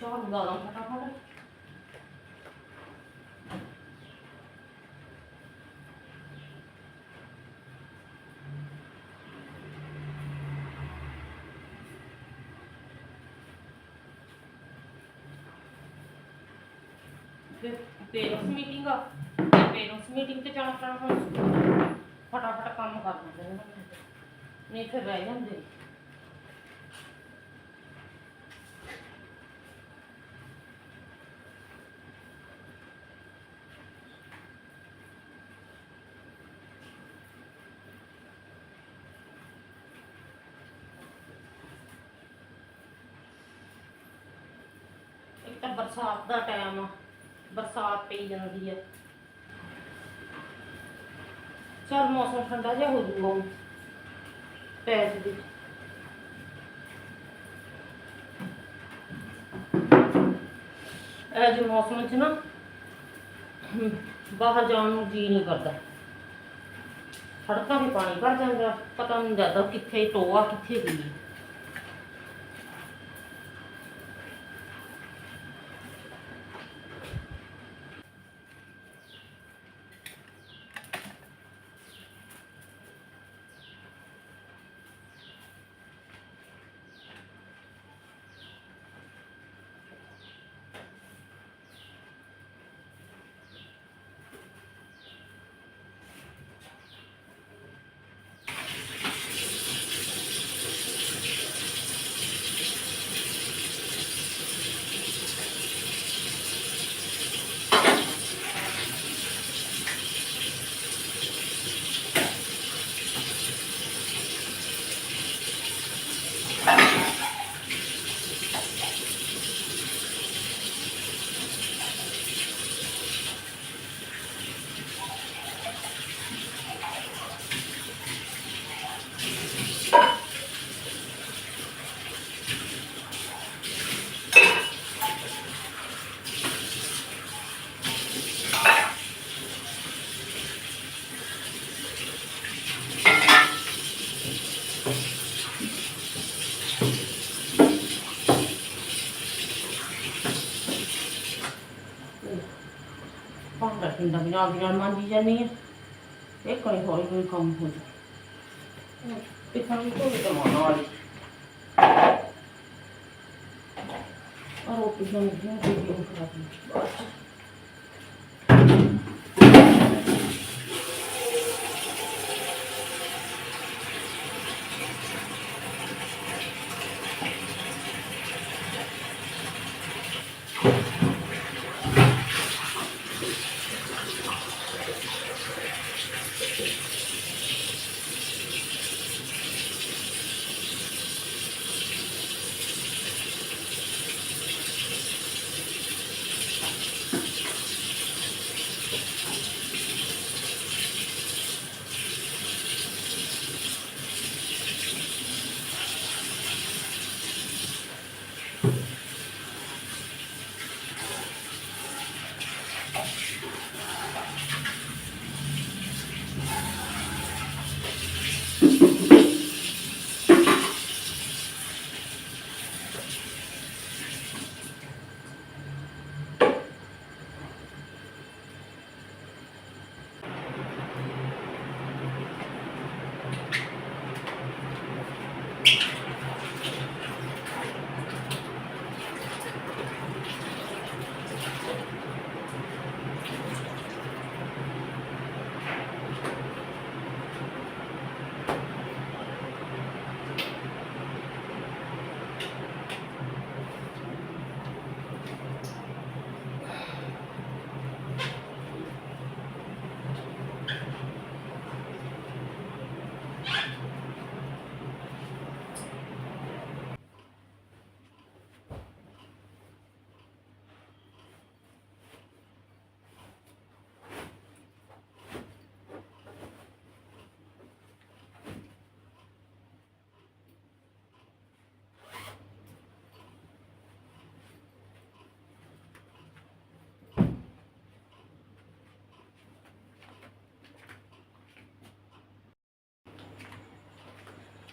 ਝਾੜੂ ਲਾ ਲਾਂ ਫਟਾਫਟ ਫਿਰ ਪੇਰੈਂਟਸ ਮੀਟਿੰਗ ਆ ਪੇਰੈਂਟਸ ਮੀਟਿੰਗ ਤੇ ਜਾਣਾ ਪੈਣਾ ਹੁਣ ਫਟਾਫਟ ਕੰਮ ਕਰ ਦਿੰਦੇ ਨੇ ਨਹੀਂ ਫਿਰ ਰਹਿ ਜਾਂਦੇ ਇੱਕ ਤਾਂ ਬਰਸਾਤ ਦਾ ਟਾਈਮ ਆ। ਬਰਸਾਤ ਪਈ ਜਾਂਦੀ ਹੈ ਚਲ ਮੌਸਮ ਠੰਡਾ ਜਿਹਾ ਹੋ ਜੂਗਾ ਹੁਣ। ਪੈਸ ਇਹ ਜਿਹੇ ਮੌਸਮ 'ਚ ਨਾ, ਬਾਹਰ ਜਾਣ ਨੂੰ ਜੀ ਨਹੀਂ ਕਰਦਾ। ਸੜਕਾਂ 'ਤੇ ਪਾਣੀ ਭਰ ਜਾਂਦਾ। ਪਤਾ ਨਹੀਂ ਲੱਗਦਾ ਕਿੱਥੇ ਟੋਆ ਕਿੱਥੇ ਗਈ। ਟਿੰਡਾ ਵੀ ਨਾਲ ਦੀ ਨਾਲ ਮਾਂਜੀ ਜਾਂਦੀ ਹੈ ਇਹ ਕੋਈ ਹੌਲੀ ਹੌਲੀ ਕੰਮ ਹੋ ਜਾ ਪਿੱਛਾ ਵੀ ਕੋਈ ਕਮਾਉਣ ਵਾਲੀ? ਆ ਰੋਟੀ ਬਣ ਗਈ ਤੇ ਵੀ ਖਰਾਬ ਨਹੀਂ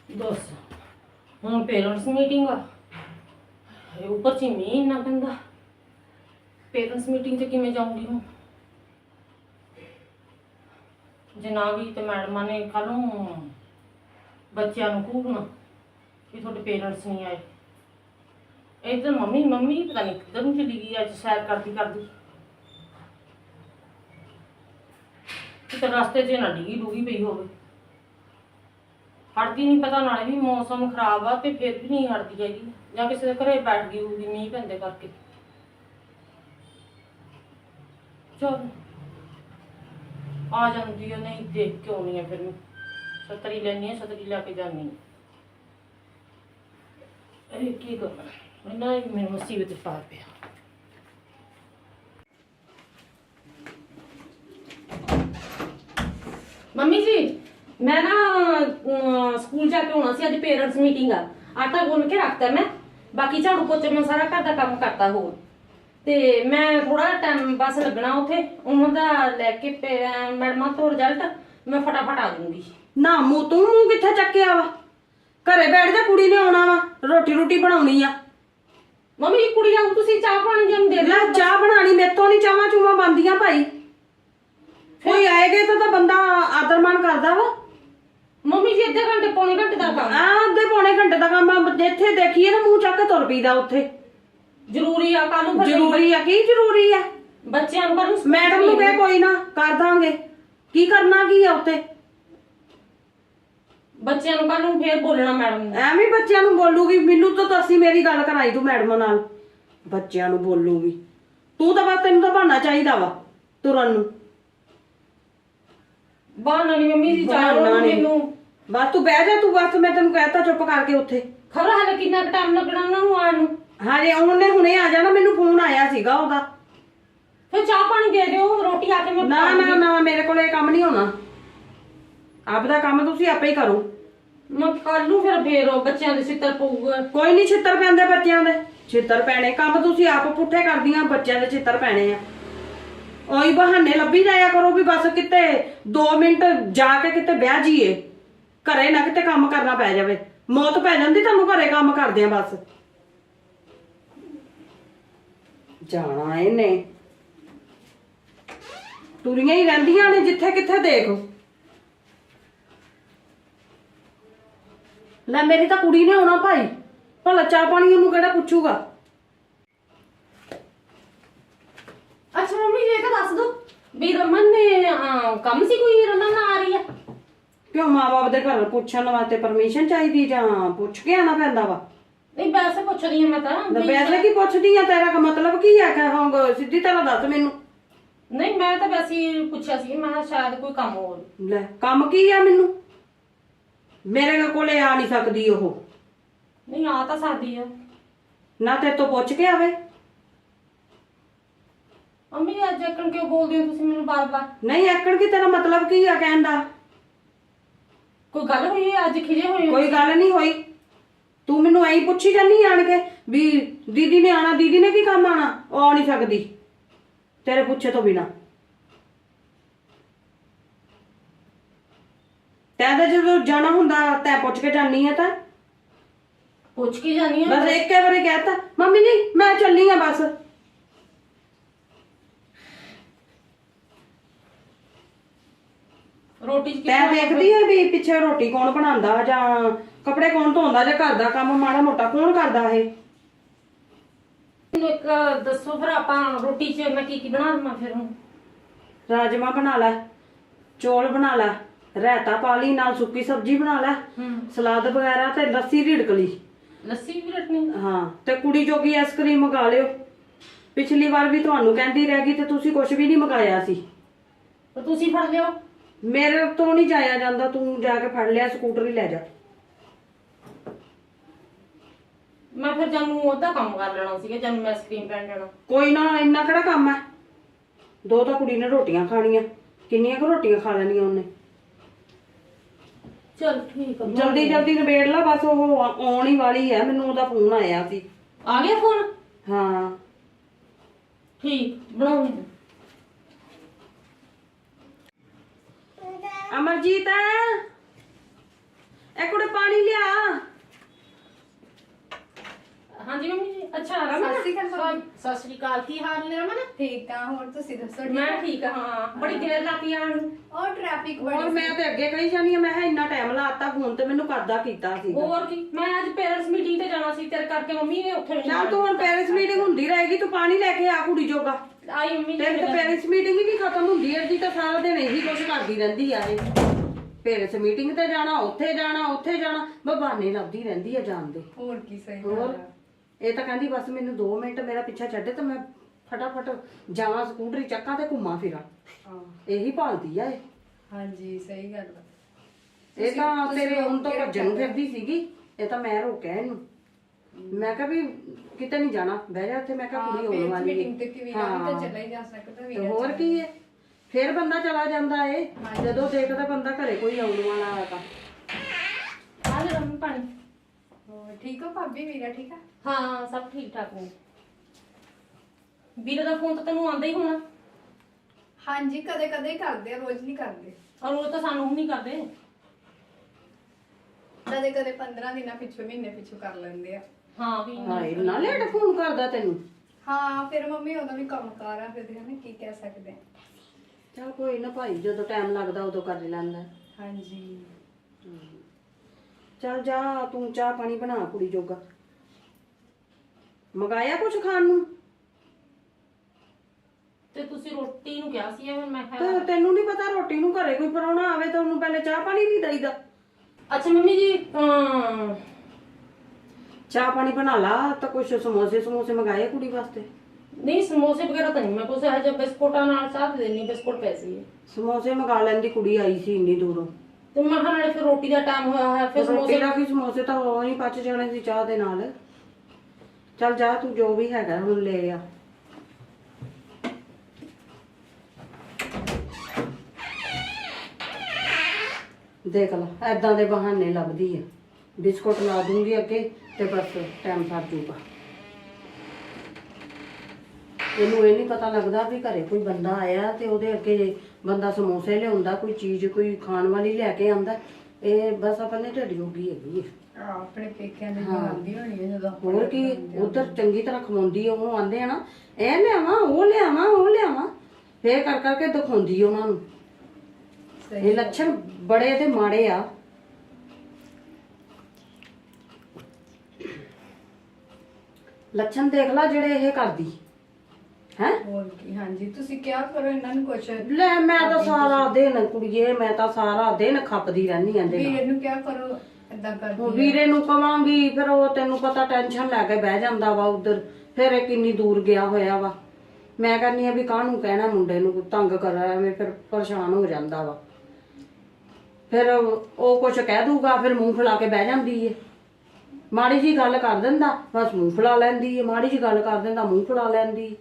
ਦੱਸ, ਹੁਣ ਪੇਰੈਂਟਸ ਮੀਟਿੰਗ ਆ? ਇਹ ਉੱਪਰ ਚ ਮੀਂਹ ਇੰਨਾ ਪੈਂਦਾ। ਪੇਰੈਂਟਸ ਮੀਟਿੰਗ 'ਚ ਕਿਵੇਂ ਜਾਊਂਗੀ ਹੁਣ? ਜੇ ਨਾ ਵੀ ਤੇ ਮੈਡਮਾਂ ਨੇ ਕੱਲ ਨੂੰ ਬੱਚਿਆਂ ਨੂੰ ਕੂਕਣਾ ਵੀ ਤੁਹਾਡੇ ਪੇਰੈਂਟਸ ਨਹੀਂ ਆਏ। ਇੱਧਰ ਮੰਮੀ ਮੰਮੀ ਪਤਾ ਨਹੀਂ ਕਿੱਧਰ ਨੂੰ ਚਲੀ ਗਈ ਅੱਜ ਸੈਰ ਕਰਦੀ ਕਰਦੀ। ਕਿਤੇ ਰਸਤੇ 'ਚ ਨਾ ਡਿੱਗੀ ਡੁੱਗੀ ਪਈ ਹੋਵੇ। ਹਟਦੀ ਨਹੀਂ ਪਤਾ ਨਾਲੇ ਵੀ ਮੌਸਮ ਖਰਾਬ ਆ ਤੇ ਫਿਰ ਵੀ ਨਹੀਂ ਹਟਦੀ ਹੈਗੀ। ਜਾਂ ਕਿਸੇ ਦੇ ਘਰੇ ਬੈਠ ਗਈ ਹੋਊਗੀ ਮੀਂਹ ਪੈਂਦੇ ਕਰਕੇ। ਚਲ। ਆ ਜਾਂਦੀ ਆ, ਨਹੀਂ ਦੇਖ ਕੇ ਆਉਣੀ ਆ ਫਿਰ ਮੈਂ। ਛਤਰੀ ਲੈਣੀ ਆ, ਛਤਰੀ ਲੈ ਕੇ ਜਾਣੀ ਆ। ਇਹ ਕੀ ਕਰਨਾ ਇਹਨਾਂ ਮੈਨੂੰ ਮੁਸੀਬਤ ਪਾ ਪਿਆ। ਮੰਮੀ ਜੀ ਮੈਂ ਨਾ ਅਮ, ਸਕੂਲ ਜਾ ਕੇ ਆਉਣਾ ਸੀ ਅੱਜ ਪੇਰੈਂਟਸ ਮੀਟਿੰਗ ਆ। ਆਟਾ ਗੁੰਨ ਕੇ ਰੱਖਤਾ ਮੈਂ। ਬਾਕੀ ਝਾੜੂ ਪੋਚੇ ਮੈਂ ਸਾਰਾ ਘਰ ਦਾ ਕੰਮ ਕਰਤਾ ਹੋਰ। ਤੇ ਮੈਂ ਥੋੜਾ ਟਾਈਮ ਬਸ ਲੱਗਣਾ ਉੱਥੇ। ਉਹਨਾਂ ਦਾ ਲੈ ਕੇ ਪੇ- ਮੈਡਮਾਂ ਤੋਂ ਰਿਜ਼ਲਟ ਮੈਂ ਫਟਾਫਟ ਆ ਜਾਊਂਗੀ। ਨਾ ਮੂੰਹ ਤੂੰ ਮੂੰਹ ਕਿੱਥੇ ਚੱਕਿਆ ਵਾ? ਘਰੇ ਬੈਠ ਜਾ ਕੁੜੀ ਨੇ ਆਉਣਾ ਵਾ। ਰੋਟੀ ਰੋਟੀ ਬਣਾਉਣੀ ਆ। ਮੰਮੀ ਕੁੜੀ ਆਉ ਤੁਸੀਂ ਚਾਹ ਪਾਣੀ ਜਮ ਦੇ ਲੈ ਦਿਓ। ਚਾਹ ਬਣਾਣੀ ਮੇਤੋਂ ਨਹੀਂ ਚਾਹਾਂ ਚੂਹਾਂ ਬੰਦੀਆਂ ਭਾਈ। ਕੋਈ ਆਏਗੇ ਤਾਂ ਤਾਂ ਬੰਦਾ ਆਦਰਮਾਨ ਕਰਦਾ ਵਾ। ਮੰਮੀ ਜੀ ਅੱਧੇ ਘੰਟੇ ਪੌਣੇ ਘੰਟੇ ਦਾ ਕੰਮ। ਆ ਅੱਧੇ ਪੌਣੇ ਘੰਟੇ ਦਾ ਕੰਮ ਆ ਜਿੱਥੇ ਦੇਖੀਏ ਨਾ ਮੂੰਹ ਚੱਕ ਕੇ ਤੁਰ ਪਈਦਾ ਉੱਥੇ। ਜ਼ਰੂਰੀ ਆ ਕੱਲ ਨੂੰ ਫਿਰ ਜ਼ਰੂਰੀ ਆ ਕੀ ਜ਼ਰੂਰੀ ਆ? ਬੱਚਿਆਂ ਨੂੰ ਕੱਲ ਨੂੰ ਮੈਡਮ ਨੂੰ ਕਹੇ ਕੋਈ ਨਾ ਕਰ ਦਾਂਗੇ। ਕੀ ਕਰਨਾ ਕੀ ਆ ਉੱਥੇ? ਬੱਚਿਆਂ ਨੂੰ ਕੱਲ ਨੂੰ ਫੇਰ ਬੋਲਣਾ ਮੈਡਮ ਨੇ। ਐਵੇਂ ਹੀ ਬੱਚਿਆਂ ਨੂੰ ਬੋਲੂਗੀ ਮੈਨੂੰ ਤਾਂ ਦੱਸੀ ਮੇਰੀ ਗੱਲ ਕਰਾਈ ਤੂੰ ਮੈਡਮ ਨਾਲ। ਬੱਚਿਆਂ ਨੂੰ ਬੋਲੂਗੀ। ਤੂੰ ਤਾਂ ਬਸ ਤੈਨੂੰ ਤਾਂ ਬਹਾਨਾ ਚਾਹੀਦਾ ਵਾ ਤੁਰਨ ਨੂੰ। ਬਾਹਰ ਨਹੀਂ ਮੰਮੀ ਜੀ ਚਾਹ ਬਹਾਨਾ ਨੀ। ਮੈਨੂੰ। ਬਸ ਤੂੰ ਬਹਿ ਜਾ ਤੂੰ ਬਸ ਮੈਂ ਤੈਨੂੰ ਕਹਿਤਾ ਚੁੱਪ ਕਰਕੇ ਉੱਥੇ। ਖਬਰ ਹਾਲੇ ਕਿੰਨਾ ਟਾਈਮ ਲੱਗਣਾ ਉਹਨਾਂ ਨੂੰ ਆਉਣ ਨੂੰ? ਹਾਰੇ ਉਹਨੇ ਹੁਣੇ ਆ ਜਾਣਾ ਮੈਨੂੰ ਫੋਨ ਆਇਆ ਸੀਗਾ ਉਹਦਾ। ਫਿਰ ਚਾਹ ਪਾਣੀ ਦੇ ਦਿਓ ਰੋਟੀ ਆ ਕੇ ਮੈਂ ਨਾ ਨਾ ਨਾ ਮੇਰੇ ਕੋਲ ਇਹ ਕੰਮ ਨਹੀਂ ਹੋਣਾ। ਆਪ ਦਾ ਕੰਮ ਤੁਸੀਂ ਆਪੇ ਹੀ ਕਰੋ। ਮੈਂ ਕੱਲ ਨੂੰ ਫਿਰ ਫੇਰ ਉਹ ਬੱਚਿਆਂ ਦੇ ਸਿੱਤਰ ਪਊਗਾ। ਕੋਈ ਨਹੀਂ ਛਿੱਤਰ ਪੈਂਦੇ ਬੱਚਿਆਂ ਦੇ। ਛਿੱਤਰ ਪੈਣੇ ਕੰਮ ਤੁਸੀਂ ਆਪ ਪੁੱਠੇ ਕਰਦੀਆਂ ਬੱਚਿਆਂ ਦੇ ਛਿੱਤਰ ਪੈਣੇ ਆ। ਉਹੀ ਬਹਾਨੇ ਲੱਭੀ ਜਾਇਆ ਕਰੋ ਵੀ ਬਸ ਕਿਤੇ 2 ਮਿੰਟ ਜਾ ਕੇ ਕਿਤੇ ਬਹਿ ਜਾਈਏ। ਘਰੇ ਨਾ ਕਿਤੇ ਕੰਮ ਕਰਨਾ ਪੈ ਜਾਵੇ। ਮੌਤ ਪੈ ਜਾਂਦੀ ਤੁਹਾਨੂੰ ਘਰੇ ਕੰਮ ਕਰਦੇ ਆ ਬਸ। ਜਾਣਾ ਇਹਨੇ। ਤੁਰੀਆਂ ਹੀ ਰਹਿੰਦੀਆਂ ਨੇ ਜਿੱਥੇ ਕਿੱਥੇ ਦੇਖ। ਲੈ ਮੇਰੀ ਤਾਂ ਕੁੜੀ ਨੇ ਆਉਣਾ ਭਾਈ। ਭਲਾ ਚਾਹ ਪਾਣੀ ਉਹਨੂੰ ਕਿਹੜਾ ਪੁੱਛੂਗਾ? ਮੰਮੀ ਇਹ ਤਾਂ ਦੱਸ ਦੋ ਵੀ ਰਮਨ ਨੇ ਕੰਮ ਸੀ ਕੋਈ ਰਮਨ ਆ ਰਹੀ ਆ? ਕਿਉਂ ਮਾਪੇ ਦੇ ਘਰ ਪੁੱਛਣ ਵਾਸਤੇ ਪਰਮਿਸ਼ਨ ਚਾਹੀਦੀ ਜਾਂ ਪੁੱਛ ਕੇ ਆਣਾ ਪੈਂਦਾ ਵਾ? ਨਹੀਂ ਵੈਸੇ ਪੁੱਛਦੀ ਹਾਂ ਮੈਂ ਤਾਂ ਵੀ- ਕੀ ਪੁੱਛਦੀ ਆ ਤੇਰਾ ਕ ਮਤਲਬ ਕੀ ਆ? ਕਹਾਂਗਾ ਸਿੱਧੀ ਤਰ੍ਹਾਂ ਦੱਸ ਮੈਨੂੰ। ਨਹੀਂ ਮੈਂ ਤਾਂ ਵੈਸੇ ਹੀ ਪੁੱਛਿਆ ਸੀ ਮੈਂ ਕਿਹਾ ਸ਼ਾਇਦ ਕੋਈ ਕੰਮ ਹੋਵੇ। ਲੈ ਕੰਮ ਕੀ ਆ ਮੈਨੂੰ? ਮੇਰੇ ਕੋਲੇ ਆ ਨਹੀਂ ਸਕਦੀ ਉਹ। ਨਹੀਂ ਆ ਤਾਂ ਸਕਦੀ ਆ। ਨਾ ਤੇ ਤੋਂ ਪੁੱਛ ਕੇ ਆਵੇ। ਮੰਮੀ ਅੱਜ ਇੱਕਣ ਕਿਉਂ ਬੋਲਦੇ ਹੋ ਤੁਸੀਂ ਮੈਨੂੰ ਬਾਰ-ਬਾਰ? ਨਹੀਂ ਐਕੜ ਕੀ ਤੇਰਾ ਮਤਲਬ ਕੀ ਆ ਕਹਿਣ ਦਾ? ਕੋਈ ਗੱਲ ਹੋਈ ਹੈ? ਅੱਜ ਖਿਜੇ ਹੋਏ ਹੋ ਕੋਈ ਗੱਲ ਨਹੀਂ ਹੋਈ। ਤੂੰ ਮੈਨੂੰ ਐਂ ਪੁੱਛੀ ਜਾਨੀ ਆਣ ਕੇ ਵੀ ਦੀਦੀ ਨੇ ਆਣਾ ਦੀਦੀ ਨੇ ਕੀ ਕੰਮ ਆਣਾ? ਉਹ ਆ ਨਹੀਂ ਸਕਦੀ। ਤੇਰੇ ਪੁੱਛੇ ਤੋਂ ਬਿਨਾ। ਤੈਂ ਤਾਂ ਜਦੋਂ ਜਾਣਾ ਹੁੰਦਾ ਤੈਂ ਪੁੱਛ ਕੇ ਜਾਨੀ ਆ ਤਾਂ। ਪੁੱਛ ਕੇ ਜਾਨੀ ਆ ਬਸ ਇੱਕੇ ਵਾਰੀ ਕਹਿਤਾ ਮੰਮੀ ਜੀ ਮੈਂ ਚੱਲੀ ਆ ਬਸ। ਰੋਟੀ ਚ ਤੈਂ ਦੇਖਦੀ ਆ ਵੀ ਪਿੱਛੇ ਰੋਟੀ ਕੌਣ ਬਣਾਉਂਦਾ ਜਾਂ ਕੱਪੜੇ ਕੌਣ ਧੋਂਦਾ ਜਾਂ ਘਰ ਦਾ ਕੰਮ ਮਾੜਾ ਮੋਟਾ ਕੌਣ ਕਰਦਾ ਇਹ? ਮੈਨੂੰ ਇੱਕ ਦੱਸੋ ਫਿਰ ਆਪਾਂ ਰੋਟੀ ਚ ਮੈਂ ਕੀ ਕੀ ਬਣਾ ਦਵਾਂ ਫਿਰ ਹੁਣ? ਰਾਜਮਾ ਬਣਾ ਲੈ ਚੌਲ ਬਣਾ ਲੈ ਰਾਇਤਾ ਪਾ ਲਈ ਨਾਲ ਸੁੱਕੀ ਸਬਜ਼ੀ ਬਣਾ ਲੈ ਹੂੰ। ਸਲਾਦ ਵਗੈਰਾ ਤੇ ਲੱਸੀ ਰਿੜਕ ਲਈ। ਲੱਸੀ ਵੀ ਰੱਖਣੀ? ਹਾਂ ਤੇ ਕੁੜੀ ਜੋਗੀ ਆਈਸਕ੍ਰੀਮ ਮੰਗਾ ਲਿਓ। ਪਿਛਲੀ ਵਾਰ ਵੀ ਤੁਹਾਨੂੰ ਕਹਿੰਦੀ ਰਹਿ ਗਈ ਤੇ ਤੁਸੀਂ ਕੁਝ ਵੀ ਨਹੀਂ ਮੰਗਾਇਆ ਸੀ। ਤੇ ਤੁਸੀਂ ਫੜ ਲਿਓ। ਮੇਰੇ ਤੋਂ ਨਹੀਂ ਜਾਇਆ ਜਾਂਦਾ ਤੂੰ ਜਾ ਕੇ ਫੜ ਲਿਆ ਸਕੂਟਰ ਹੀ ਲੈ ਜਾ। ਮੈਂ ਫਿਰ ਜਾਨੂੰ ਉਹਦਾ ਕੰਮ ਕਰ ਲੈਣਾ ਸੀਗਾ ਜਾਨੂੰ ਮੈਂ ਆਈਸਕ੍ਰੀਮ ਪੈਣ ਜਾਣਾ ਕੋਈ ਨਾ ਇੰਨਾ ਕਿਹੜਾ ਕੰਮ ਹੈ? ਦੋ ਤਾਂ ਕੁੜੀ ਨੇ ਰੋਟੀਆਂ ਖਾਣੀਆਂ ਕਿੰਨੀਆਂ ਕੁ ਰੋਟੀਆਂ ਖਾ ਲੈਣੀਆਂ ਉਹਨੇ? ਚਲ ਠੀਕ ਆ ਜਲਦੀ ਜਲਦੀ ਨਿਬੇੜ ਲਾ ਬਸ ਉਹ ਆ- ਆਉਣ ਹੀ ਵਾਲੀ ਹੈ ਮੈਨੂੰ ਉਹਦਾ ਫੋਨ ਆਇਆ ਸੀ। ਆ ਗਿਆ ਫੋਨ? ਹਾਂ। ਠੀਕ ਬਣਾਉਣੀ ਅਮਰਜੀਤ ਇਹ ਕੁੜੇ ਪਾਣੀ ਲਿਆ। ਹਾਂਜੀ ਮੰਮੀ ਜੀ ਅੱਛਾ ਰਮਨ? ਸਤਿ ਸ਼੍ਰੀ ਅਕਾਲ ਭਾਬੀ। ਸਤਿ ਸ਼੍ਰੀ ਅਕਾਲ ਕੀ ਹਾਲ ਨੇ ਰਮਨ? ਠੀਕ ਆ ਹੋਰ ਤੁਸੀਂ ਦੱਸੋ ਠੀਕ ਮੈਂ? ਠੀਕ? ਹਾਂ ਹਾਂ। ਬੜੀ ਦੇਰ ਲਾਤੀ ਆਣ ਨੂੰ। ਉਹ ਟ੍ਰੈਫਿਕ ਹੋਰ ਬੜੀ ਮੈਂ ਤੇ ਅੱਗੇ ਕਹੀ ਜਾਨੀ ਆ ਮੈਂ ਕਿਹਾ ਇੰਨਾ ਟਾਈਮ ਲਾਤਾ ਫੋਨ ਤੇ ਮੈਨੂੰ ਕਰਦਾ ਕੀਤਾ ਸੀ ਹੋਰ ਕੀ ਮੈਂ ਅੱਜ ਪੇਰੈਂਟਸ ਮੀਟਿੰਗ ਤੇ ਜਾਣਾ ਸੀ ਤੇਰੇ ਕਰਕੇ ਮੰਮੀ ਨੇ ਉੱਥੇ ਨਹੀਂ ਚੱਲ ਤੂੰ ਹੁਣ ਪੈਰਿਸ ਮੀਟਿੰਗ ਹੁੰਦੀ ਰਹੇਗੀ ਤੂੰ ਪਾਣੀ ਲੈ ਕੇ ਆ ਕੁੜੀ ਜੋਗਾ। ਆਈ ਮੰਮੀ ਤੇਰੀ ਤਾਂ ਮੀਟਿੰਗ ਹੀ ਨਹੀਂ ਖਤਮ ਹੁੰਦੀ ਐ ਜੀ ਤਾਂ ਸਾਰਾ ਦਿਨ ਇਹੀ ਕੁਝ ਕਰਦੀ ਰਹਿੰਦੀ ਆ ਇਹ। ਪੈਰਿਸ ਮੀਟਿੰਗ ਤੇ ਜਾਣਾ ਉੱਥੇ ਜਾਣਾ ਉੱਥੇ ਜਾਣਾ ਬਹਾਨੇ ਲੱਭਦੀ ਰਹਿੰਦੀ ਆ ਜਾਣ ਦੇ। ਹੋਰ ਕੀ ਸਹੀ ਹੋਰ? ਗੱਲ ਆ। ਇਹ ਤਾਂ ਕਹਿੰਦੀ ਬਸ ਮੈਨੂੰ 2 ਮਿੰਟ ਮੇਰਾ ਪਿੱਛਾ ਛੱਡੇ ਤਾਂ ਮੈਂ ਫਟਾਫਟ ਜਾਵਾਂ ਸਕੂਟਰੀ ਚੱਕਾਂ ਤੇ ਘੁੰਮਾਂ ਫਿਰਾਂ। ਹਾਂ। ਇਹੀ ਭਾਲਦੀ ਆ ਇਹ। ਹਾਂਜੀ ਸਹੀ ਗੱਲ ਆ। ਇਹ ਤਾਂ ਤੇਰੇ ਹੁਣ ਤੋਂ ਭੱਜਣ ਨੂੰ ਫਿਰਦੀ ਸੀਗੀ। ਇਹ ਤਾਂ ਮੈਂ ਰੋਕਿਆ ਇਹਨੂੰ। ਮੈਂ ਕਿਹਾ ਵੀ ਕਿਤੇ ਨਹੀਂ ਜਾਣਾ ਬਹਿ ਜਾ ਇੱਥੇ। ਮੈਂ ਕਿਹਾ ਕੁੜੀ ਪੇਰੈਂਟਸ ਵਾਲੀ ਮੀਟਿੰਗ ਤੇ ਵੀ ਤਾਂ ਚਲਾ ਹੀ ਜਾ ਸਕਦਾ ਤੇ ਵੀਰਾ ਹੋਰ ਕੀ ਹੈ? ਫਿਰ ਬੰਦਾ ਚਲਾ ਜਾਂਦਾ ਏ ਜਦੋਂ ਦੇਖਦਾ ਬੰਦਾ ਘਰੇ ਕੋਈ ਆਉਣ ਵਾਲਾ ਆ ਤਾਂ ਆ ਲੈ ਰਮਨ ਪਾਣੀ। ਹੋਰ ਠੀਕ ਹੋ ਭਾਬੀ ਵੀਰਾ ਠੀਕ ਆ? ਹਾਂ ਸਭ ਠੀਕ ਠਾਕ ਨੇ। ਵੀਰੇ ਦਾ ਫੋਨ ਤਾਂ ਤੈਨੂੰ ਆਉਂਦਾ ਹੀ ਹੋਣਾ। ਹਾਂਜੀ ਕਦੇ ਕਦੇ ਹੀ ਕਰਦੇ ਆ ਰੋਜ਼ ਨਹੀਂ ਕਰਦੇ। ਔਰ ਉਹ ਤਾਂ ਸਾਨੂੰ ਨਹੀਂ ਕਰਦੇ। ਕਦੇ ਕਦੇ 15 ਦਿਨਾਂ ਪਿੱਛੋਂ ਮਹੀਨੇ ਪਿੱਛੋਂ ਕਰ ਲੈਂਦੇ ਆ। ਹਾਂ ਵੀ ਹਾਏ ਨਾ ਲੇਟ ਫੋਨ ਕਰਦਾ ਤੈਨੂੰ। ਹਾਂ ਫਿਰ ਮੰਮੀ ਉਹਦਾ ਵੀ ਕੰਮ ਕਾਰ ਆ ਫਿਰ ਦੇਖਾਂ ਕੀ ਕਹਿ ਸਕਦੇ ਆ। ਚਲ ਕੋਈ ਨਾ ਭਾਈ ਜਦੋਂ ਟਾਈਮ ਲੱਗਦਾ ਉਦੋਂ ਕਰ ਲੈਂਦਾ। ਹਾਂਜੀ। ਚਲ ਜਾ ਤੂੰ ਚਾਹ ਪਾਣੀ ਬਣਾ ਕੁੜੀ ਜੋਗਾ। ਮਗਾਇਆ ਕੁਝ ਖਾਣ ਨੂੰ? ਤੇ ਤੁਸੀਂ ਰੋਟੀ ਨੂੰ ਕਿਹਾ ਸੀ ਮੈਂ ਤੇ ਕਿਹਾ ਤੈਨੂੰ ਨਹੀਂ ਪਤਾ ਰੋਟੀ ਨੂੰ ਘਰੇ ਕੋਈ ਪਰੌਣਾ ਆਵੇ ਤਾਂ ਉਹਨੂੰ ਪਹਿਲੇ ਚਾਹ ਪਾਣੀ ਨਹੀਂ ਦਈਦਾ। ਅੱਛਾ ਮੰਮੀ ਜੀ ਅਮ, ਚਾਹ ਪਾਣੀ ਬਣਾ ਲਾ ਤਾਂ ਕੁਛ ਸਮੋਸੇ ਸਮੋਸੇ ਮਗਾਏ ਕੁੜੀ ਵਾਸਤੇ। ਨਹੀਂ ਸਮੋਸੇ ਵਗੈਰਾ ਤਾਂ ਨਹੀਂ ਮੈਂ ਕੁਛ ਹਜੇ ਬਿਸਕੁਟਾਂ ਨਾਲ ਸਾਥ ਦੇਣੀ ਬਿਸਕੁਟ ਪੈਸੇ ਹੈ ਸਮੋਸੇ ਮਗਾ ਲੈਂਦੀ ਕੁੜੀ ਆਈ ਸੀ ਇੰਨੀ ਦੂਰੋਂ। ਤੇ ਮੈਂ ਕਿਹਾ ਨਾਲੇ ਫਿਰ ਰੋਟੀ ਦਾ ਟਾਈਮ ਹੋਇਆ ਹੋਇਆ ਫਿਰ ਰੋਟੀ ਸਮੋਸੇ ਦਾ ਕੀ ਸਮੋਸੇ ਤਾਂ ਉਹ ਹੀ ਪਚ ਜਾਣੇ ਸੀ ਚਾਹ ਦੇ ਨਾਲ। ਚੱਲ ਜਾ ਤੂੰ ਜੋ ਵੀ ਹੈਗਾ ਹੁਣ ਲੈ ਆ। ਦੇਖ ਲਾ ਐਦਾਂ ਦੇ ਬਹਾਨੇ ਲੱਭਦੀ ਆ। ਬਿਸਕੁਟ ਲਾ ਦੂੰਗੀ ਅੱਗੇ ਤੇ ਬਸ ਟਾਈਮ ਸਰ ਜੂਗਾ। ਇਹਨੂੰ ਇਹ ਨਹੀਂ ਪਤਾ ਲੱਗਦਾ ਵੀ ਘਰੇ ਕੋਈ ਬੰਦਾ ਆਇਆ ਤੇ ਉਹਦੇ ਅੱਗੇ ਬੰਦਾ ਸਮੋਸੇ ਲਿਆਉਂਦਾ ਕੋਈ ਚੀਜ਼ ਕੋਈ ਖਾਣ ਵਾਲੀ ਲੈ ਕੇ ਆਉਂਦਾ। ਇਹ ਬਸ ਆਪਣੇ ਢਿੱਡ ਜੋਗੀ ਹੈਗੀ ਹੈ ਆ ਆਪਣੇ ਪੇਕਿਆਂ ਦੇ। ਜਾਂਦੀ ਹੋਣੀ ਹੈ ਜਦੋਂ ਹੋਰ ਕੀ ਉਧਰ ਚੰਗੀ ਤਰ੍ਹਾਂ ਖਵਾਉਂਦੀ ਆ ਉਹਨੂੰ ਆਂਦੇ ਆ ਨਾ ਇਹ ਲਿਆਵਾਂ ਉਹ ਲਿਆਵਾਂ ਉਹ ਲਿਆਵਾਂ। ਫੇਰ ਕਰ ਕਰਕੇ ਦਿਖਾਉਂਦੀ ਉਹਨਾਂ ਨੂੰ। ਇਹ ਲੱਛਣ ਬੜੇ ਤੇ ਮਾੜੇ ਆ। ਲੱਛਣ ਦੇਖ ਲੈ ਜਿਹੜੇ ਇਹ ਕਰਦੀ। ਹੈ? ਹੋਰ ਕੀ ਹਾਂਜੀ ਤੁਸੀਂ ਕਿਹਾ ਕਰੋ ਇਹਨਾਂ ਨੂੰ ਕੁਛ। ਲੈ ਮੈਂ ਤਾਂ ਸਾਰਾ ਦਿਨ ਕੁੜੀਏ ਮੈਂ ਤਾਂ ਸਾਰਾ ਦਿਨ ਖੱਪਦੀ ਰਹਿੰਦੀ ਆਂ ਦੇ ਨਾਲ। ਵੀਰ ਨੂੰ ਕਿਹਾ ਕਰੋ ਏਦਾਂ ਹੁਣ ਕਰਦੀ ਵੀਰੇ ਨੂੰ ਕਵਾਂਗੀ ਫਿਰ ਉਹ ਤੈਨੂੰ ਪਤਾ ਟੈਨਸ਼ਨ ਲੈ ਕੇ ਬਹਿ ਜਾਂਦਾ ਵਾ ਉਧਰ ਫਿਰ ਇਹ ਕਿੰਨੀ ਦੂਰ ਗਿਆ ਹੋਇਆ ਵਾ। ਮੈਂ ਕਹਿੰਨੀ ਆ ਵੀ ਕਾਹਨੂੰ ਕਹਿਣਾ ਮੁੰਡੇ ਨੂੰ ਤੰਗ ਕਰਾਂ ਐਵੇਂ ਫਿਰ ਪਰੇਸ਼ਾਨ ਹੋ ਜਾਂਦਾ ਵਾ। ਫਿਰ ਉਹ ਕੁਝ ਕਹਿ ਦੂਗਾ ਫਿਰ ਮੂੰਹ ਫੁਲਾ ਕੇ ਬਹਿ ਜਾਂਦੀ ਏ। ਮਾੜੀ ਜੀ ਗੱਲ ਕਰ ਦਿੰਦਾ ਬਸ ਮੂੰਹ ਫੁਲਾ ਲੈਂਦੀ ਏ ਮਾੜੀ ਜੀ ਗੱਲ ਕਰ ਦਿੰਦਾ ਮੂੰਹ ਫੁਲਾ ਲੈਂਦੀ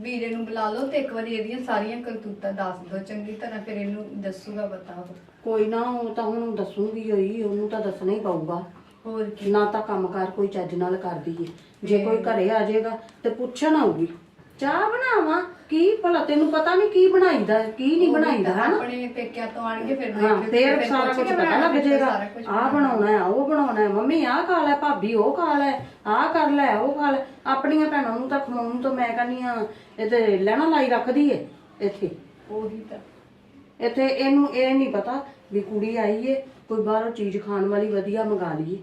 ਵੀਰੇ ਨੂੰ ਬੁਲਾ ਲਓ ਤੇ ਇੱਕ ਵਾਰੀ ਇਹਦੀਆਂ ਸਾਰੀਆਂ ਕਰਤੂਤਾਂ ਦੱਸ ਦਿਓ ਚੰਗੀ ਤਰ੍ਹਾਂ ਫਿਰ ਇਹਨੂੰ ਦੱਸੂਗਾ ਬਤਾਓ ਕੋਈ ਨਾ ਉਹ ਤਾਂ ਹੁਣ ਦੱਸੂਗੀ ਹੋਈ ਉਹਨੂੰ ਤਾਂ ਦੱਸਣਾ ਹੀ ਪਊਗਾ। ਹੋਰ ਕੀ। ਨਾ ਤਾਂ ਕੰਮਕਾਰ ਕੋਈ ਚੱਜ ਨਾਲ ਕਰਦੀ ਏ। ਜੇ ਕੋਈ ਘਰੇ ਆ ਜਾਏਗਾ ਤੇ ਪੁੱਛਣ ਆਊਗੀ। ਚਾਹ ਬਣਾਵਾਂ? ਕੀ ਭਲਾ ਤੈਨੂੰ ਪਤਾ ਨਹੀਂ ਕੀ ਬਣਾਈਦਾ ਕੀ ਨਹੀਂ ਬਣਾਈਦਾ ਹਨਾ? ਆਪਣੇ ਪੇਕਿਆਂ ਤੋਂ ਆਣਗੇ ਫਿਰ ਹਾਂ ਫੇਰ ਸਾਰਾ ਪੁੱਛ ਕੁਝ ਕੇ ਪਤਾ ਲੱਗ ਫਿਰ ਜਾਏਗਾ ਸਾਰਾ ਕੁਛ। ਆਹ ਬਣਾਉਣਾ ਹੈ ਉਹ ਬਣਾਉਣਾ ਹੈ ਮੰਮੀ ਆਹ ਖਾ ਲੈ ਭਾਬੀ ਉਹ ਖਾ ਲੈ ਆਹ ਕਰ ਲੈ ਉਹ ਖਾ ਲੈ। ਆਪਣੀਆਂ ਭੈਣਾਂ ਨੂੰ ਤਾਂ ਖਵਾਉਣ ਨੂੰ ਤਾਂ ਮੈਂ ਕਹਿੰਦੀ ਆ ਇਹ ਤੇ ਲੈਣਾ ਲਾਈ ਰੱਖਦੀ ਏ ਇੱਥੇ। ਉਹੀ ਤਾਂ। ਇੱਥੇ ਇਹਨੂੰ ਇਹ ਨਹੀਂ ਪਤਾ ਵੀ ਕੁੜੀ ਆਈ ਏ ਕੋਈ ਬਾਹਰੋਂ ਚੀਜ਼ ਖਾਣ ਵਾਲੀ ਵਧੀਆ ਮੰਗਾ ਲਈਏ।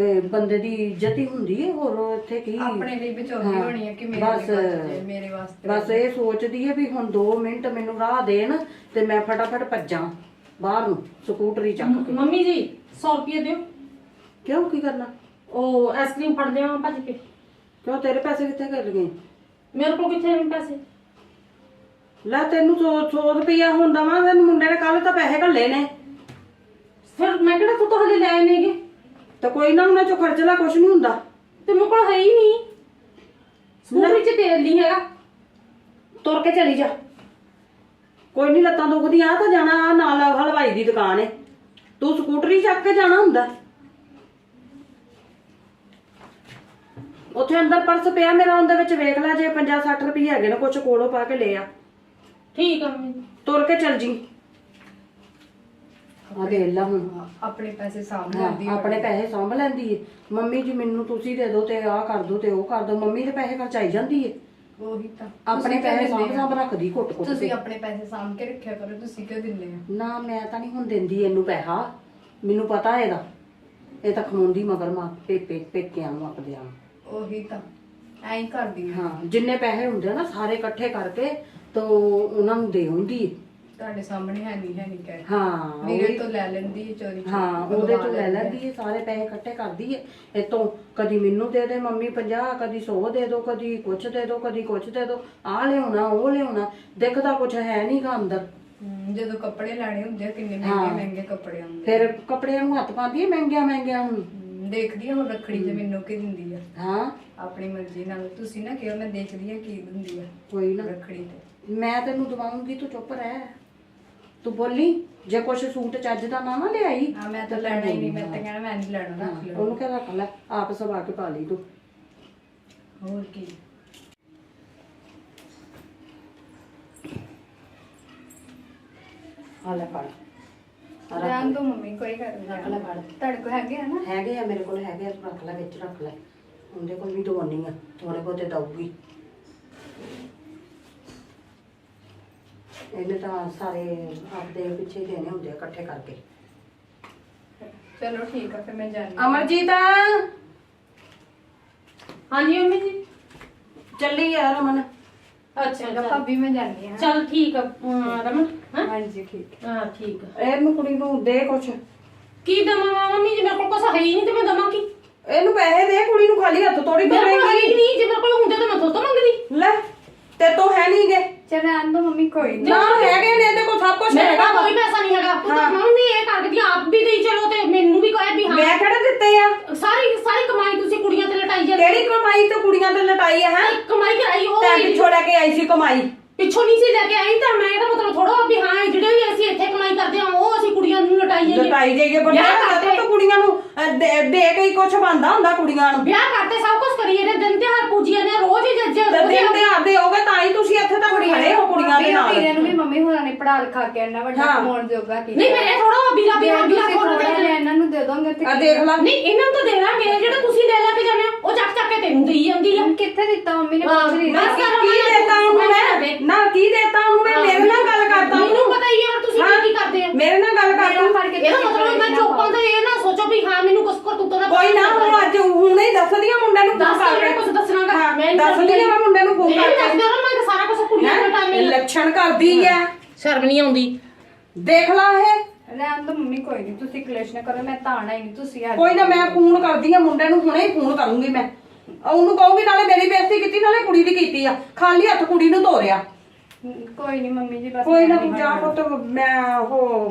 ਕਿ ਬੰਦੇ ਦੀ ਇੱਜ਼ਤ ਹੀ ਹੁੰਦੀ ਏ ਹੋਰ ਇੱਥੇ ਕੀ? ਆਪਣੇ ਲਈ ਵਿਚੋਲੀ ਹਾਂ, ਹੋਣੀ ਹੈ ਕਿ ਮੇਰੇ ਬਸ- ਲਈ ਬਚ ਜਾਏ, ਮੇਰੇ ਵਾਸਤੇ ਬਸ ਇਹ ਸੋਚਦੀ ਏ ਵੀ ਹੁਣ 2 ਮਿੰਟ ਮੈਨੂੰ ਰਾਹ ਦੇਣ ਤੇ ਮੈਂ ਫਟਾਫਟ ਭੱਜਾਂ ਬਾਹਰ ਨੂੰ ਸਕੂਟਰੀ ਚੱਕ ਕੇ। ਮੰਮੀ ਜੀ 100 ਰੁਪਏ ਦਿਓ। ਕਿਉਂ ਕੀ ਕਰਨਾ? ਉਹ ਆਈਸਕ੍ਰੀਮ ਫੜ ਦਿਆਂ ਭੱਜ ਕੇ। ਕਿਉਂ ਤੇਰੇ ਪੈਸੇ ਕਿੱਥੇ ਕਰ ਗਏ? ਮੇਰੇ ਕੋਲ ਕਿੱਥੇ ਨੇ ਪੈਸੇ? ਲੈ ਤੈਨੂੰ 100 ਰੁਪਇਆ ਹੁੰਦਾ ਵਾ ਤੈਨੂੰ ਮੁੰਡੇ ਨੇ ਕੱਲ ਤਾਂ ਪੈਸੇ ਘੱਲੇ ਨੇ। ਫਿਰ ਮੈਂ ਕਿਹੜਾ ਤੂੰ ਤਾਂ ਹਲੇ ਲੈ ਨੇਗੇ? ਤਾਂ ਕੋਈ ਨਾ ਉਹਨਾਂ ਚੋਂ ਖਰਚ ਲੈ ਕੁਛ ਨਹੀਂ ਹੁੰਦਾ। ਤੇ ਮੇਰੇ ਕੋਲ ਹੈ ਹੀ ਨਹੀਂ। ਸਕੂਟਰੀ 'ਚ ਤੇਲ ਨਹੀਂ ਹੈਗਾ। ਤੁਰ ਕੇ ਚਲੀ ਜਾ। ਕੋਈ ਨਹੀਂ ਲੱਤਾਂ ਦੁਖਦੀਆਂ ਤਾਂ ਜਾਣਾ ਆਹ ਨਾਲ ਹਲਵਾਈ ਦੀ ਦੁਕਾਨ ਏ। ਤੂੰ ਸਕੂਟਰੀ ਚੱਕ ਕੇ ਜਾਣਾ ਹੁੰਦਾ। ਉੱਥੇ ਅੰਦਰ ਪਰਸ ਪਿਆ ਮੇਰਾ ਉਹਦੇ ਵਿੱਚ ਵੇਖ ਲੈ ਜੇ 50 60 ਰੁਪਏ ਹੈਗੇ ਨੇ ਕੁਛ ਕੋਲੋਂ ਪਾ ਕੇ ਲੈ ਆ ਠੀਕ ਆ ਮੰਮੀ। ਤੁਰ ਕੇ ਚੱਲ ਜੀ। ਆ ਦੇ ਲਾ ਹੁਣ। ਹਾਂ, ਆਪਣੇ ਪੈਸੇ ਸਾਂਭ ਹਾਂ, ਲੈਂਦੀ ਆਪਣੇ ਪੈਸੇ ਸਾਂਭ ਲੈਂਦੀ ਏ। ਮੰਮੀ ਜੀ ਮੈਨੂੰ ਤੁਸੀਂ ਦੇ ਦਿਓ ਤੇ ਆਹ ਕਰ ਦਿਓ ਤੇ ਉਹ ਕਰ ਦਿਓ ਮੰਮੀ ਦੇ ਪੈਸੇ ਖਰਚਾਈ ਜਾਂਦੀ ਏ। ਉਹੀ ਤਾਂ। ਆਪਣੇ ਤੁਸੀਂ ਪੈਸੇ ਸਾਂਭ ਆ? ਸਾਂਭ ਰੱਖਦੀ ਘੁੱਟ ਘੁੱਟ ਤੁਸੀਂ ਕੇ ਆਪਣੇ ਪੈਸੇ ਸਾਂਭ ਕੇ ਰੱਖਿਆ ਕਰੋ ਤੁਸੀਂ ਕਿਉਂ ਦਿੰਦੇ ਆ? ਨਾ ਮੈਂ ਤਾਂ ਨਹੀਂ ਹੁਣ ਦਿੰਦੀ ਇਹਨੂੰ ਪੈਸਾ। ਮੈਨੂੰ ਪਤਾ ਇਹਦਾ। ਇਹ ਤਾਂ ਖਮੋਂਦੀ ਮਗਰ ਮਾਂ ਪੇਪੇ ਪੇਕਿਆਂ ਨੂੰ ਆਪਦਿਆਂ ਨੂੰ। ਉਹੀ ਤਾਂ। ਐਂ ਹੀ ਕਰਦੀ ਆ। ਹਾਂ ਜਿੰਨੇ ਪੈਸੇ ਹੁੰਦੇ ਆ ਨਾ ਸਾਰੇ ਇਕੱਠੇ ਕਰਕੇ ਤੋਂ ਉਹਨਾਂ ਨੂੰ ਦੇ ਹੁੰਦੀ ਏ। ਤੁਹਾਡੇ ਸਾਹਮਣੇ ਹੈ ਨਹੀਂ ਹੈ ਨਹੀਂ ਕਹਿ ਹਾਂ ਮੇਰੇ ਉਹੀ- ਤੋਂ ਲੈ ਲੈਂਦੀ ਹੈ ਚੋਰੀ ਚੋਰੀ, ਹਾਂ ਉਹਦੇ ਤੋਂ ਲੈ ਲੈਂਦੇ ਏ ਸਾਰੇ ਪੈਸੇ ਇਕੱਠੇ ਕਰਦੀ ਏ ਇਤੋਂ ਕਦੀ ਮੈਨੂੰ ਦੇ ਦੇ ਮੰਮੀ 50 ਕਦੀ 100 ਦੇ ਦੋ ਕਦੀ ਕੁਛ ਦੇ ਦੋ ਕਦੀ ਕੁਛ ਦੇ ਦੋ ਆ ਲਿਆਉਣਾ ਉਹ ਲਿਆਉਣਾ ਦਿਖਦਾ ਕੁਛ ਹੈ ਨਹੀਂਗਾ ਅੰਦਰ। ਹਮ, ਜਦੋਂ ਕੱਪੜੇ ਲੈਣੇ ਹੁੰਦੇ ਆ ਕਿੰਨੇ ਹਾਂ। ਮਹਿੰਗੇ ਮਹਿੰਗੇ ਕੱਪੜੇ ਆਉਂਦੇ ਫਿਰ ਕੱਪੜਿਆਂ ਨੂੰ ਹੱਥ ਪਾਉਂਦੀ ਏ ਮਹਿੰਗਿਆਂ ਮਹਿੰਗਿਆਂ ਨੂੰ? ਹਮ, ਦੇਖਦੀ ਆ ਹੁਣ ਰੱਖੜੀ ਤੇ ਮੈਨੂੰ ਕੀ ਦਿੰਦੀ ਆ। ਹਾਂ। ਆਪਣੀ ਮਰਜ਼ੀ ਨਾਲ। ਤੁਸੀਂ ਨਾ ਕਿਹਾ ਮੈਂ ਦੇਖਦੀ ਆ ਕੀ ਦਿੰਦੀ ਆ ਕੋਈ ਨਾ। ਰੱਖੜੀ ਤੇ। ਮੈਂ ਤੈਨੂੰ ਦਵਾਉਂਗੀ ਤੂੰ ਚੁੱਪ ਰਹਿ। ਤੂੰ ਬੋਲੀ ਜੇ ਕੁਛ ਸੂਟ ਚੱਜ ਦਾ ਨਾ ਨਾ ਲਿਆਈ ਹਾਂ ਮੈਂ ਤਾਂ ਲੈਣਾ ਹੀ ਨਹੀਂ ਮੈਂ ਤਾਂ ਕਹਿਣਾ ਮੈਂ ਨਹੀਂ ਲੈਣਾ ਰੱਖ ਲਓ ਉਹਨੂੰ ਕਹਿ ਰੱਖ ਲੈ ਆਪ ਸਵਾ ਕੇ ਪਾ ਲਈ ਤੂੰ। ਹੋਰ ਕੀ? ਆ ਲੈ ਫੜ। ਰਹਿਣ ਦੋ ਮੰਮੀ ਕੋਈ ਗੱਲ ਰੱਖ ਲੈ ਨਹੀਂ ਫੜ। ਤੁਹਾਡੇ ਕੋਲ ਹੈਗੇ ਆ ਨਾ? ਹੈਗੇ ਆ ਮੇਰੇ ਕੋਲ ਹੈਗੇ ਆ ਤੂੰ ਰੱਖ ਲੈ ਵਿੱਚ ਰੱਖ ਲੈ। ਉਹਦੇ ਕੋਲ ਵੀ ਦਵਾਉਣੀ ਆ ਥੋੜੇ ਬਹੁਤੇ ਦਊਗੀ। ਇਹਨੇ ਤਾਂ ਸਾਰੇ ਆਪਦੇ ਪਿੱਛੇ ਦੇਣੇ ਹੁੰਦੇ ਆ ਇਕੱਠੇ ਕਰਕੇ। ਚਲੋ ਠੀਕ ਆ ਫਿਰ ਮੈਂ ਜਾਣੀ ਅਮਰਜੀਤ! ਹਾਂਜੀ ਮੰਮੀ ਜੀ? ਚੱਲੀ ਆ ਰਮਨ। ਅੱਛਾ ਭਾਬੀ ਮੈਂ ਜਾਣੀ ਆ ਚਲ ਠੀਕ ਆ ਅਮ, ਰਮਨ ਹਾਂ? ਹਾਂਜੀ ਠੀਕ। ਹਾਂ ਠੀਕ ਆ। ਇਹਨੂੰ ਕੁੜੀ ਨੂੰ ਦੇ ਕੁਛ। ਕੀ ਦਵਾਂ ਮੰਮੀ ਜੀ ਮੇਰੇ ਕੋਲ ਕੁਛ ਹੈ ਹੀ ਨਹੀਂ ਤੇ ਮੈਂ ਦਵਾਂ ਕੀ? ਇਹਨੂੰ ਪੈਸੇ ਦੇ ਕੁੜੀ ਨੂੰ ਖਾਲੀ ਹੱਥ ਤੋੜੀ ਮੇਰੇ ਕੋਲ ਹੈ ਨਹੀਂ ਜੇ ਮੇਰੇ ਕੋਲ ਹੁੰਦੇ ਤਾਂ ਮੈਂ ਥੋਤੋਂ ਮੰਗਦੀ। ਲੈ ਤੇ ਤੂੰ ਹੈ ਨਹੀਂਗੇ ਚਲ ਰਹਿਣ ਦੋ ਮੰਮੀ ਕੋਈ ਨਹੀਂ ਨਾ ਹੈਗੇ ਨੇ ਇਹਦੇ ਕੋਲ ਸਭ ਕੁਝ ਮੇਰੇ ਹੈਗਾ ਕੋਲ ਵਾ। ਕੋਈ ਪੈਸਾ ਨਹੀਂ ਹੈਗਾ। ਤੂੰ ਤਾਂ ਹਾਂ। ਮੰਮੀ ਇਹ ਕਰ ਦਿੱਤੀ ਆਪ ਵੀ ਦੇਈ ਚਲੋ ਤੇ ਮੈਨੂੰ ਵੀ ਕਹੇ ਵੀ ਹਾਂ। ਮੈਂ ਕਿਹੜਾ ਦਿੱਤੇ ਆ? ਸਾਰੀ ਸਾਰੀ ਕਮਾਈ ਤੁਸੀਂ ਕੁੜੀਆਂ ਤੇ ਲਟਾਈ ਜਾਂਦੇ ਕਿਹੜੀ ਕਮਾਈ ਤੇ ਕੁੜੀਆਂ ਤੇ ਲਟਾਈ ਆ ਹੈ? ਕਮਾਈ ਕਰਾਈ ਉਹ ਤੈਂ ਪਿੱਛੋਂ ਲੈ ਕੇ ਆਈ ਸੀ ਕਮਾਈ। ਪਿੱਛੋਂ ਨਹੀਂ ਸੀ ਲੈ ਕੇ ਆਈ ਤਾਂ ਮੈਂ ਇਹਦਾ ਮਤਲਬ ਥੋੜਾ ਵੀ ਹਾਂ ਇਹ ਜਿਹੜੇ ਵੀ ਅਸੀਂ ਇੱਥੇ ਕਮਾਈ ਕਰਦੇ ਹਾਂ ਉਹ ਅਸੀਂ ਕੁੜੀਆਂ ਨੂੰ ਲਟਾਈ ਜਾਈਏ। ਲਟਾਈ ਜਾਈਏ ਵਿਆਹ ਬੰਦਾ ਕਰਦੇ ਤਾਂ ਕੁੜੀਆਂ ਨੂੰ ਅਹ, ਦੇ ਦੇ ਕੇ ਹੀ ਕੁਝ ਬੰਦਾ ਹੁੰਦਾ ਕੁੜੀਆਂ ਨੂੰ। ਵਿਆਹ ਕਰਤੇ ਸਭ ਕੁਝ ਕਰੀਏ ਨੇ ਦਿਨ ਤਿਉਹਾਰ ਪੂਜੀਏ ਨੇ ਰੋਜ਼ ਹੀ ਜੱਜ ਤੇ ਦਿਨ ਤੇ ਆਦੇ ਹੋਗੇ ਤਾਂ ਹੀ ਤੁਸੀਂ ਇੱਥੇ ਤੱਕ ਖੜੇ ਹੋ ਕੁੜੀਆਂ ਦੇ ਨਾਲ ਵੀਰੇ ਨੂੰ ਵੀ ਮੰਮੀ ਨੇ ਪੜਾ ਲਿਖਾ ਕੇ ਇੰਨਾ ਵੱਡਾ ਹਾਂ। ਕਮਾਉਣ ਜੋਗਾ ਕੀਤਾ ਨਹੀਂ ਮੇਰੇ ਥੋੜਾ ਵੀਰਾ ਜੇ ਵੀਰਾ ਵੀਰਾ ਤੁਸੀਂ ਖੋਲ ਥੋੜਾ ਕੇ ਜਿਹਾ ਇਹਨਾਂ ਨੂੰ ਦੇ ਦੋਗੇ ਤੇ ਆ ਕੀ ਦੇਖ ਲੈ। ਨਹੀਂ ਇਹਨਾਂ ਨੂੰ ਤਾਂ ਦੇ ਦਾਂਗੇ ਜਿਹੜਾ ਤੁਸੀਂ ਲੈ ਲੈ ਕੇ ਜਾਂਦੇ ਹੋ ਉਹ ਚੱਕ ਚੱਕ ਕੇ ਤੈਨੂੰ ਦੇਈ ਜਾਂਦੀ ਆ। ਕਿੱਥੇ ਦਿੱਤਾ ਮੰਮੀ ਨੇ ਪੁੱਛ ਰਹੀ ਬਸ ਸੀ। ਕੀ ਦੇਤਾ ਉਹਨੂੰ ਮੈਂ? ਨਾ ਕੀ ਦੇਤਾ ਉਹਨੂੰ ਮੈਂ? ਮੇਰੇ ਨਾਲ ਗੱਲ ਕਰਦਾ ਮੈਨੂੰ ਪਤਾ ਹੀ ਹੈ ਤੁਸੀਂ ਕੀ ਕੀ ਕਰਦੇ ਆ। ਮੇਰੇ ਨਾਲ ਗੱਲ ਕਰ ਮੇਰਾ ਤੂੰ ਫੜ ਕੇ ਇਹਦਾ ਮਤਲਬ ਮੈਂ ਚੋਪਾਂ ਤੇ ਇਹ ਨਾ ਸੋਚੋ ਵੀ ਹਾਂ ਮੈਨੂੰ ਕੁਛ ਕਰ ਤੂੰ ਤਾਂ ਕੋਈ ਨਾ ਹੁਣ ਅੱਜ ਹੁਣੇ ਹੀ ਦੱਸਦੀ ਆ ਮੁੰਡੇ ਨੂੰ ਦੱਸ ਫੋਨ ਦੇ ਕਰਕੇ ਕੁਝ ਦੱਸਣਾਗਾ ਦੱਸਦੀ ਆ ਮੈਂ ਮੁੰਡੇ ਨੂੰ ਫੋਨ ਦੱਸ ਕਰਕੇ। ਦੇ ਮੈਂ ਸਾਰਾ ਕੁਝ ਕੁੜੀਆਂ ਨੂੰ ਲੱਛਣ ਕਰਦੀ ਆ। ਸ਼ਰਮ ਨਹੀਂ ਆਉਂਦੀ। ਦੇਖ ਲਾ ਇਹ। ਰਹਿਣ ਦੋ ਮੰਮੀ ਕੋਈ ਨਹੀਂ ਤੁਸੀਂ ਕਲੇਸ਼ ਨਾ ਕਰੋ ਮੈਂ ਤਾਂ ਆਣਾ ਹੀ ਨਹੀਂ ਤੁਸੀਂ ਆ ਕੋਈ ਨਾ ਮੈਂ ਫੋਨ ਕਰਦੀ ਆ ਮੁੰਡੇ ਨੂੰ ਹੁਣੇ ਹੀ ਫੋਨ ਕਰੂੰਗੀ ਮੈਂ। ਉਹਨੂੰ ਕਹੂੰਗੀ ਨਾਲੇ ਮੇਰੀ ਬੇਇੱਜ਼ਤੀ ਕੀਤੀ ਨਾਲੇ ਕੁੜੀ ਦੀ ਕੀਤੀ ਆ। ਖਾਲੀ ਹੱਥ ਕੁੜੀ ਨੂੰ ਤੋਰਿਆ। ਕੋਈ ਨਹੀਂ ਮੰਮੀ ਜੀ ਬਸ ਕੋਈ ਨਾ ਤੂੰ ਜਾ ਪੁੱਤ ਮੈਂ ਉਹ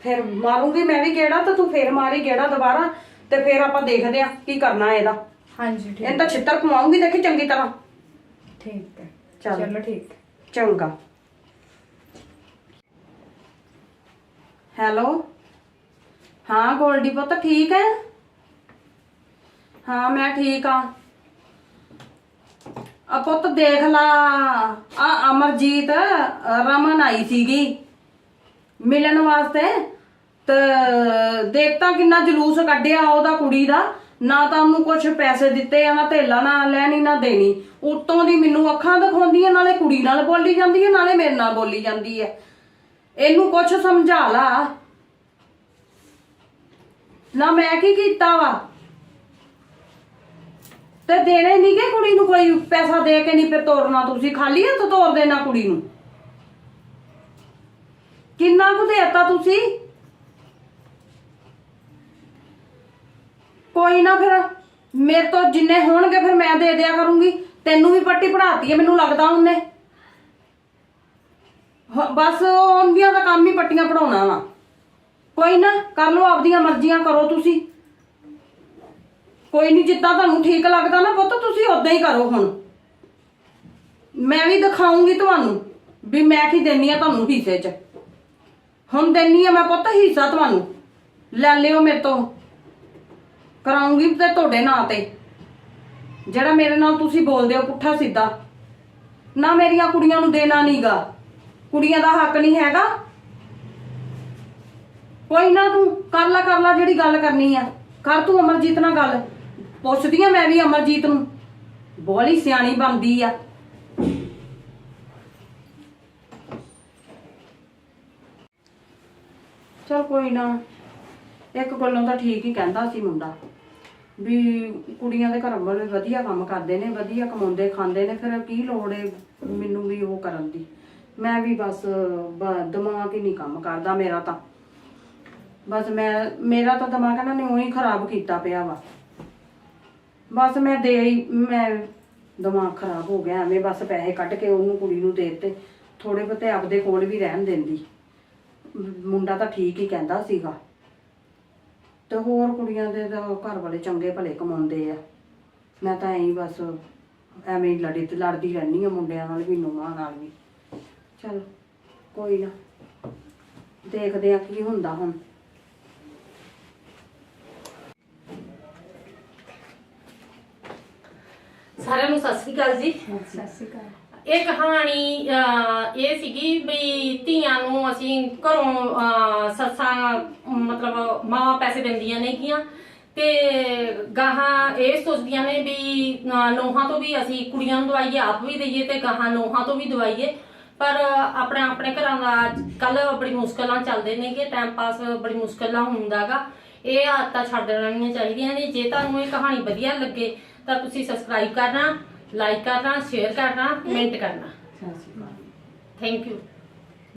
ਫਿਰ ਮਾਰੂੰਗੀ ਮੈਂ ਵੀ ਗੇੜਾ ਤੇ ਤੂੰ ਫੇਰ ਮਾਰੀ ਗੇੜਾ ਦੁਬਾਰਾ ਤੇ ਫੇਰ ਆਪਾਂ ਦੇਖਦੇ ਆ ਕੀ ਕਰਨਾ ਇਹਦਾ। ਹਾਂਜੀ ਠੀਕ। ਇਹਨੂੰ ਤਾਂ ਛਿੱਤਰ ਖਵਾਉਂਗੀ ਦੇਖੀ ਚੰਗੀ ਤਰ੍ਹਾਂ। ਠੀਕ ਹੈ। ਚੱਲ। ਚਲੋ ਠੀਕ ਹੈ। ਚੰਗਾ। ਹੈਲੋ? ਹਾਂ, ਗੋਲਡੀ ਪੁੱਤ, ਠੀਕ ਹੈ ਹਾਂ, ਮੈਂ ਠੀਕ ਆ। ਆ ਪੁੱਤ, ਦੇਖ ਲਾ। ਆ ਅਮਰਜੀਤ, ਰਮਨ ਆਈ ਸੀਗੀ ਮਿਲਣ ਵਾਸਤੇ ਤੇ ਦੇਖ ਕਿੰਨਾ ਜਲੂਸ ਕੱਢਿਆ ਉਹਦਾ ਕੁੜੀ ਦਾ। ਨਾ ਤਾਂ ਉਹਨੂੰ ਕੁਝ ਪੈਸੇ ਦਿੱਤੇ ਆ, ਨਾ ਧੇਲਾ, ਨਾ ਲੈਣੀ, ਨਾ ਦੇਣੀ। ਉਤੋਂ ਦੀ ਮੈਨੂੰ ਅੱਖਾਂ ਦਿਖਾਉਂਦੀ ਨਾਲੇ ਕੁੜੀ ਨਾਲ ਬੋਲੀ ਜਾਂਦੀ ਹੈ ਨਾਲੇ ਮੇਰੇ ਨਾਲ ਬੋਲੀ ਜਾਂਦੀ ਹੈ ਇਹਨੂੰ ਕੁਛ ਸਮਝਾ ਲਾ। ਨਾ ਮੈਂ ਕੀ ਕੀਤਾ ਵਾ? ਤੇ ਦੇਣੇ ਨਹੀਂਗੇ ਕੁੜੀ ਨੂੰ ਕੋਈ ਪੈਸਾ ਦੇ ਕੇ ਨਹੀਂ ਫਿਰ ਤੋਰਨਾ ਤੁਸੀਂ? ਖਾਲੀ ਹੱਥ ਤੋਰ ਦੇਣਾ ਕੁੜੀ ਨੂੰ। ਕਿੰਨਾ ਕੁ ਦੇਤਾ ਤੁਸੀਂ? ਕੋਈ ਨਾ ਫਿਰ, ਮੇਰੇ ਤੋਂ ਜਿੰਨੇ ਹੋਣਗੇ ਫਿਰ ਮੈਂ ਦੇ ਦਿਆ ਕਰੂੰਗੀ। ਤੈਨੂੰ ਵੀ ਪੱਟੀ ਪੜਾਤੀ ਹੈ, ਮੈਨੂੰ ਲੱਗਦਾ ਉਹਨੇ। ਹ- ਬਸ ਉਹਦੀਆਂ ਦਾ ਕੰਮ ਹੀ ਪੱਟੀਆਂ ਪੜਾਉਣਾ ਵਾ। ਕੋਈ ਨਾ, ਕਰ ਲਓ, ਆਪਦੀਆਂ ਮਰਜ਼ੀਆਂ ਕਰੋ ਤੁਸੀਂ। ਕੋਈ ਨਹੀਂ ਜਿੱਦਾਂ ਤੁਹਾਨੂੰ ਠੀਕ ਲੱਗਦਾ ਨਾ ਪੁੱਤ, ਤੁਸੀਂ ਉਦਾਂ ਹੀ ਕਰੋ ਹੁਣ। ਮੈਂ ਵੀ ਦਿਖਾਉਂਗੀ ਤੁਹਾਨੂੰ ਵੀ ਮੈਂ ਕੀ ਦਿੰਨੀ ਆ ਤੁਹਾਨੂੰ ਹਿੱਸੇ 'ਚ। ਹੁਣ ਦੇਣੀ ਆ ਮੈਂ ਪੁੱਤ ਹਿੱਸਾ ਤੁਹਾਨੂੰ। ਲੈ ਲਿਓ ਮੇਰੇ ਤੋਂ। ਕਰਾਉਂਗੀ ਤੇ ਤੁਹਾਡੇ ਨਾਂ ਤੇ। ਜਿਹੜਾ ਮੇਰੇ ਨਾਲ ਤੁਸੀਂ ਬੋਲਦੇ ਹੋ ਪੁੱਠਾ ਸਿੱਧਾ। ਨਾ ਮੇਰੀਆਂ ਕੁੜੀਆਂ ਨੂੰ ਦੇਣਾ ਨਹੀਂਗਾ ਕੁੜੀਆਂ ਦਾ ਹੱਕ ਨਹੀਂ ਹੈਗਾ। ਕੋਈ ਨਾ ਤੂੰ ਕਰ ਲੈ ਕਰ ਲੈ ਜਿਹੜੀ ਗੱਲ ਕਰਨੀ ਆ। ਕਰ ਤੂੰ ਅਮਰਜੀਤ ਨਾਲ ਗੱਲ। ਪੁੱਛਦੀ ਆ ਮੈਂ ਵੀ ਅਮਰਜੀਤ ਨੂੰ। ਬੋਲੀ ਸਿਆਣੀ ਬਣਦੀ ਆ। ਚਲ ਕੋਈ ਨਾ, ਇੱਕ ਗੱਲੋਂ ਤਾਂ ਠੀਕ ਹੀ ਕਹਿੰਦਾ ਸੀ ਮੁੰਡਾ। ਵੀ ਕੁੜੀਆਂ ਦੇ ਘਰ ਵਾਲੇ ਵਧੀਆ ਕੰਮ ਕਰਦੇ ਨੇ, ਵਧੀਆ ਕਮਾਉਂਦੇ, ਖਾਂਦੇ ਨੇ, ਫਿਰ ਕੀ ਲੋੜ ਏ ਮੈਨੂੰ ਵੀ ਉਹ ਕਰਨ ਦੀ। ਮੈਂ ਵੀ ਬਸ, ਬ- ਦਿਮਾਗ ਹੀ ਨਹੀਂ ਕੰਮ ਕਰਦਾ ਮੇਰਾ ਤਾਂ। ਬਸ ਮੈਂ, ਮੇਰਾ ਤਾਂ ਦਿਮਾਗ ਇਹਨਾਂ ਨੇ ਉਹੀ ਖਰਾਬ ਕੀਤਾ ਪਿਆ ਵਾ। ਬਸ ਮੈਂ ਦੇ ਹੀ, ਮੈਂ ਦਿਮਾਗ ਖਰਾਬ ਹੋ ਗਿਆ, ਐਵੇਂ ਬਸ ਪੈਸੇ ਕੱਢ ਕੇ ਉਹਨੂੰ ਕੁੜੀ ਨੂੰ ਦੇ ਦਿੱਤੇ। ਥੋੜੇ ਬਹੁਤੇ ਆਪਦੇ ਕੋਲ ਵੀ ਰਹਿਣ ਦਿੰਦੀ। ਮ- ਮੁੰਡਾ ਤਾਂ ਠੀਕ ਹੀ ਕਹਿੰਦਾ ਸੀਗਾ। ਤੇ ਹੋਰ ਕੁੜੀਆਂ ਦੇ ਤਾਂ ਘਰ ਵਾਲੇ ਚੰਗੇ ਭਲੇ ਕਮਾਉਂਦੇ ਆ। ਮੈਂ ਤਾਂ ਐਂ ਹੀ ਬਸ ਐਵੇਂ ਹੀ ਲੜੀ ਤੇ ਲੜਦੀ ਰਹਿੰਦੀ ਆ ਮੁੰਡਿਆਂ ਨਾਲ ਵੀ ਨੂੰਹਾਂ ਨਾਲ ਵੀ। ਚਲ ਕੋਈ ਨਾ। ਦੇਖਦੇ ਆ ਕੀ ਹੁੰਦਾ ਹੁਣ। ਸਾਰਿਆਂ ਨੂੰ ਸਤਿ ਸ੍ਰੀ ਅਕਾਲ ਜੀ। ਸਤਿ ਸ਼੍ਰੀ ਅਕਾਲ। ਇਹ ਕਹਾਣੀ ਅਹ, ਇਹ ਸੀਗੀ ਵੀ ਧੀਆਂ ਨੂੰ ਅਸੀਂ ਘਰੋਂ ਅਹ, ਸੱਸਾਂ ਮਤਲਬ ਮਾਵਾਂ ਪੈਸੇ ਦਿੰਦੀਆਂ ਨੇਗੀਆਂ ਤੇ ਗਾਹਾਂ ਇਹ ਸੋਚਦੀਆਂ ਨੇ ਵੀ ਅਹ, ਨੋਹਾਂ ਤੋਂ ਵੀ ਅਸੀਂ ਕੁੜੀਆਂ ਨੂੰ ਦਵਾਈਏ ਆਪ ਵੀ ਦਈਏ ਤੇ ਗਾਹਾਂ ਨੋਹਾਂ ਤੋਂ ਵੀ ਦਵਾਈਏ। ਪਰ ਆਪਣੇ ਆਪਣੇ ਘਰਾਂ ਦਾ ਕੱਲ ਬੜੀ ਮੁਸ਼ਕਲਾਂ ਚੱਲਦੇ ਨੇਗੇ ਟਾਈਮ ਪਾਸ ਬੜੀ ਮੁਸ਼ਕਲਾਂ ਹੁੰਦਾਗਾ। ਇਹ ਆਦਤਾਂ ਛੱਡ ਦੇਣੀਆਂ ਚਾਹੀਦੀਆਂ ਨੇ। ਜੇ ਤੁਹਾਨੂੰ ਇਹ ਕਹਾਣੀ ਵਧੀਆ ਲੱਗੇ ਤਾਂ ਤੁਸੀਂ ਸਬਸਕ੍ਰਾਈਬ ਕਰਨਾ ਲਾਈਕ ਕਰਨਾ ਸ਼ੇਅਰ ਕਰਨਾ ਕਮੈਂਟ ਕਰਨਾ। ਸਤਿ ਸ਼੍ਰੀ ਅਕਾਲ। Thank you